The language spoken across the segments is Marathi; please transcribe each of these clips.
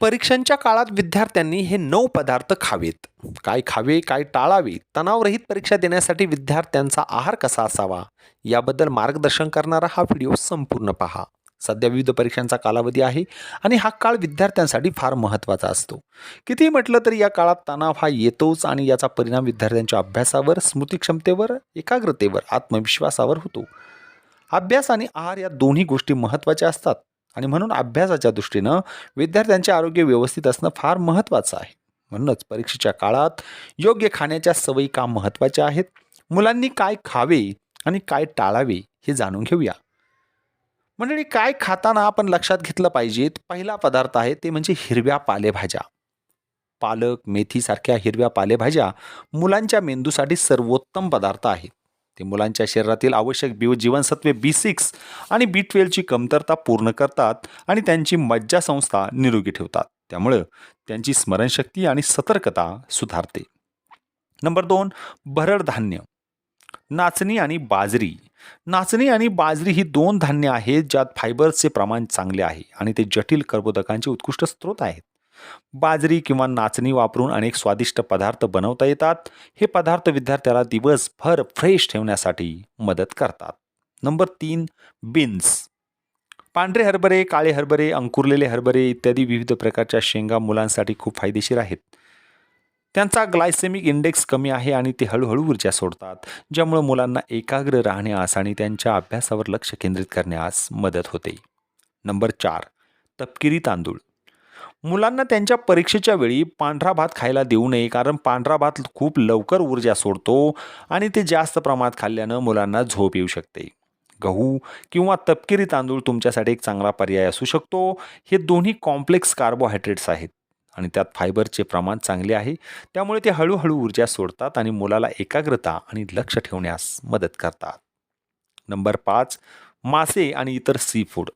परीक्षांच्या काळात विद्यार्थ्यांनी हे नऊ पदार्थ खावेत. काय खावे काय टाळावे तणावरहित परीक्षा देण्यासाठी विद्यार्थ्यांचा आहार कसा असावा याबद्दल मार्गदर्शन करणारा हा व्हिडिओ संपूर्ण पहा. सध्या विविध परीक्षांचा कालावधी आहे आणि हा काळ विद्यार्थ्यांसाठी फार महत्त्वाचा असतो. कितीही म्हटलं तरी या काळात तणाव हा येतोच आणि याचा परिणाम विद्यार्थ्यांच्या अभ्यासावर स्मृतिक्षमतेवर एकाग्रतेवर आत्मविश्वासावर होतो. अभ्यास आणि आहार या दोन्ही गोष्टी महत्त्वाच्या असतात. आणि म्हणून अभ्यासाच्या दृष्टीनं विद्यार्थ्यांचे आरोग्य व्यवस्थित असणं फार महत्त्वाचं आहे. म्हणूनच परीक्षेच्या काळात योग्य खाण्याच्या सवयी का महत्त्वाच्या आहेत? मुलांनी काय खावे आणि काय टाळावे हे जाणून घेऊया. मंडळी काय खाताना आपण लक्षात घेतलं पाहिजे पहिला पदार्थ आहे ते म्हणजे हिरव्या पालेभाज्या. पालक मेथीसारख्या हिरव्या पालेभाज्या मुलांच्या मेंदूसाठी सर्वोत्तम पदार्थ आहेत. ते मुलांच्या शरीरातील आवश्यक बी जीवनसत्वे बी सिक्स आणि बी ट्वेल्वची कमतरता पूर्ण करतात आणि त्यांची मज्जासंस्था निरोगी ठेवतात. त्यामुळं त्यांची स्मरणशक्ती आणि सतर्कता सुधारते. नंबर दोन भरड धान्य. नाचणी आणि बाजरी. नाचणी आणि बाजरी ही दोन धान्य आहेत ज्यात फायबर्सचे प्रमाण चांगले आहे आणि ते जटिल कर्बोदकांचे उत्कृष्ट स्रोत आहेत. बाजरी किंवा नाचणी वापरून अनेक स्वादिष्ट पदार्थ बनवता येतात. हे पदार्थ विद्यार्थ्याला दिवसभर फ्रेश ठेवण्यासाठी मदत करतात. नंबर तीन बीन्स पांढरे हरभरे काळे हरभरे अंकुरलेले हरभरे इत्यादी विविध प्रकारच्या शेंगा मुलांसाठी खूप फायदेशीर आहेत. त्यांचा ग्लायसेमिक इंडेक्स कमी आहे आणि ते हळूहळू ऊर्जा सोडतात ज्यामुळे मुलांना एकाग्र राहण्यास आणि त्यांच्या अभ्यासावर लक्ष केंद्रित करण्यास मदत होते. नंबर चार तपकिरी तांदूळ. मुलांना त्यांच्या परीक्षेच्या वेळी पांढरा भात खायला देऊ नये कारण पांढरा भात खूप लवकर ऊर्जा सोडतो आणि ते जास्त प्रमाणात खाल्ल्यानं मुलांना झोप येऊ शकते. गहू किंवा तपकिरी तांदूळ तुमच्यासाठी एक चांगला पर्याय असू शकतो. हे दोन्ही कॉम्प्लेक्स कार्बोहायड्रेट्स आहेत आणि त्यात फायबरचे प्रमाण चांगले आहे. त्यामुळे ते हळूहळू ऊर्जा सोडतात आणि मुलाला एकाग्रता आणि लक्ष ठेवण्यास मदत करतात. नंबर पाच मासे आणि इतर seafood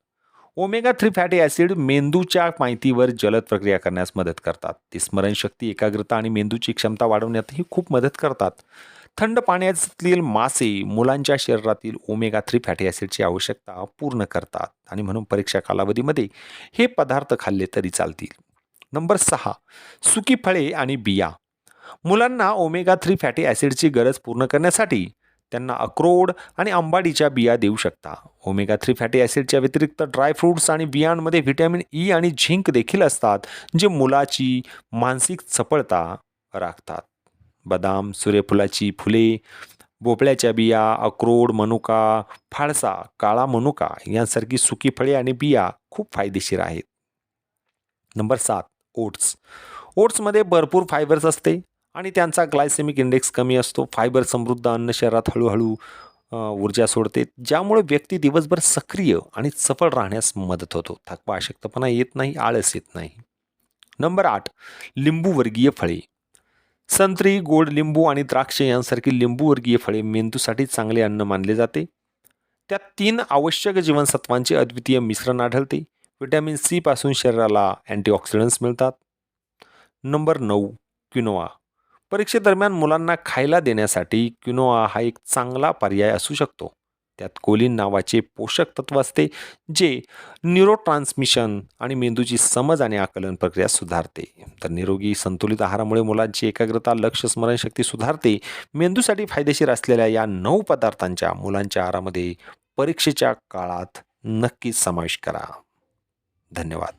omega three fatty acid मेंदूच्या माहितीवर जलद प्रक्रिया करण्यास मदत करतात. ते स्मरणशक्ती एकाग्रता आणि मेंदूची क्षमता वाढवण्यातही खूप मदत करतात. थंड पाण्यातील मासे मुलांच्या शरीरातील ओमेगा थ्री फॅटी ॲसिडची आवश्यकता पूर्ण करतात आणि म्हणून परीक्षा कालावधीमध्ये हे पदार्थ खाल्ले तरी चालतील. नंबर सहा सुकी फळे आणि बिया. मुलांना ओमेगा थ्री फॅटी ॲसिडची गरज पूर्ण करण्यासाठी त्यांना अक्रोड आणि आंबाडीच्या बिया देऊ शकता. ओमेगा थ्री फॅटी ॲसिडच्या व्यतिरिक्त ड्रायफ्रूट्स आणि बियांमध्ये व्हिटॅमिन ई e आणि झिंक देखील असतात जे मुलाची मानसिक चपळता राखतात. बदाम सूर्यफुलाची फुले भोपळ्याच्या बिया अक्रोड मनुका फाळसा काळा मनुका यांसारखी सुकी फळे आणि बिया खूप फायदेशीर आहेत. नंबर सात ओट्स. ओट्समध्ये भरपूर फायबर्स असते. आणि त्यांचा ग्लायसेमिक इंडेक्स कमी असतो. फायबर समृद्ध अन्न शरीरात हळूहळू ऊर्जा सोडते ज्यामुळे व्यक्ती दिवसभर सक्रिय आणि सफळ राहण्यास मदत होतो. थकवा अशक्तपणा येत नाही आळस येत नाही. नंबर आठ लिंबूवर्गीय फळे. संत्री गोड लिंबू आणि द्राक्ष यांसारखी लिंबूवर्गीय फळे मेंदूसाठी चांगले अन्न मानले जाते. त्यात तीन आवश्यक जीवनसत्वांचे अद्वितीय मिश्रण आढळते. व्हिटॅमिन सी पासून शरीराला अँटीऑक्सिडंट्स मिळतात. नंबर नऊ क्विनोआ. परीक्षेदरम्यान मुलांना खायला देण्यासाठी क्युनोआ हा एक चांगला पर्याय असू शकतो. त्यात कोलिन नावाचे पोषक तत्व असते जे न्यूरोट्रान्समिशन आणि मेंदूची समज आणि आकलन प्रक्रिया सुधारते. तर निरोगी संतुलित आहारामुळे मुलांची एकाग्रता लक्ष स्मरणशक्ती सुधारते. मेंदूसाठी फायदेशीर असलेल्या या नऊ पदार्थांच्या मुलांच्या आहारामध्ये परीक्षेच्या काळात नक्कीच समावेश करा. धन्यवाद.